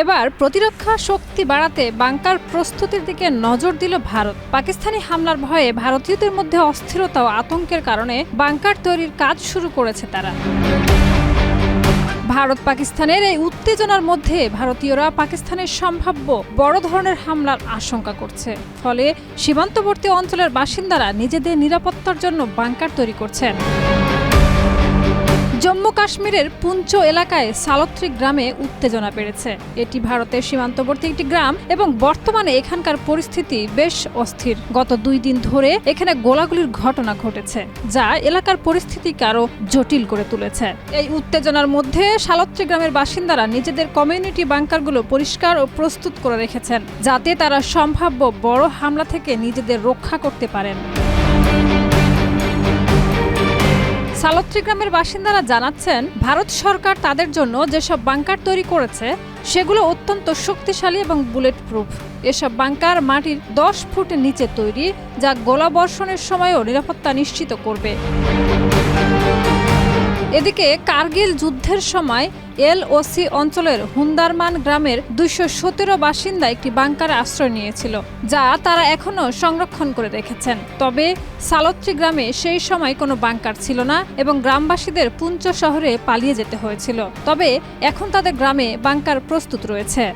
এবার প্রতিরক্ষা শক্তি বাড়াতে বাংকার প্রস্তুতির দিকে নজর দিল ভারত। পাকিস্তানি হামলার ভয়ে ভারতীয়দের মধ্যে অস্থিরতা ও আতঙ্কের কারণে বাংকার তৈরির কাজ শুরু করেছে তারা। ভারত পাকিস্তানের এই উত্তেজনার মধ্যে ভারতীয়রা পাকিস্তানের সম্ভাব্য বড় ধরনের হামলার আশঙ্কা করছে। ফলে সীমান্তবর্তী অঞ্চলের বাসিন্দারা নিজেদের নিরাপত্তার জন্য বাংকার তৈরি করছেন। কাশ্মীরের পুঞ্চ এলাকায় সালত্রি গ্রামে উত্তেজনা বেড়েছে। এটি ভারতের সীমান্তবর্তী একটি গ্রাম এবং বর্তমানে এখানকার পরিস্থিতি বেশ অস্থির। গত দুই দিন ধরে এখানে গোলাগুলির ঘটনা ঘটেছে, যা এলাকার পরিস্থিতিকে আরও জটিল করে তুলেছে। এই উত্তেজনার মধ্যে সালত্রি গ্রামের বাসিন্দারা নিজেদের কমিউনিটি বাংকারগুলো পরিষ্কার ও প্রস্তুত করে রেখেছেন, যাতে তারা সম্ভাব্য বড় হামলা থেকে নিজেদের রক্ষা করতে পারেন। সালত্রি গ্রামের বাসিন্দারা জানাচ্ছেন, ভারত সরকার তাদের জন্য যেসব বাংকার তৈরি করেছে, সেগুলো অত্যন্ত শক্তিশালী এবং বুলেট প্রুফ এসব বাংকার মাটির দশ ফুটের নিচে তৈরি, যা গোলাবর্ষণের সময়ও নিরাপত্তা নিশ্চিত করবে। এদিকে কার্গিল যুদ্ধের সময় এলওসি অঞ্চলের হুন্দারমান গ্রামের দুইশো সতেরো বাসিন্দা একটি বাংকারে আশ্রয় নিয়েছিল, যা তারা এখনও সংরক্ষণ করে রেখেছেন। তবে সালত্রি গ্রামে সেই সময় কোনো বাংকার ছিল না এবং গ্রামবাসীদের পুঞ্চ শহরে পালিয়ে যেতে হয়েছিল। তবে এখন তাদের গ্রামে বাংকার প্রস্তুত রয়েছে।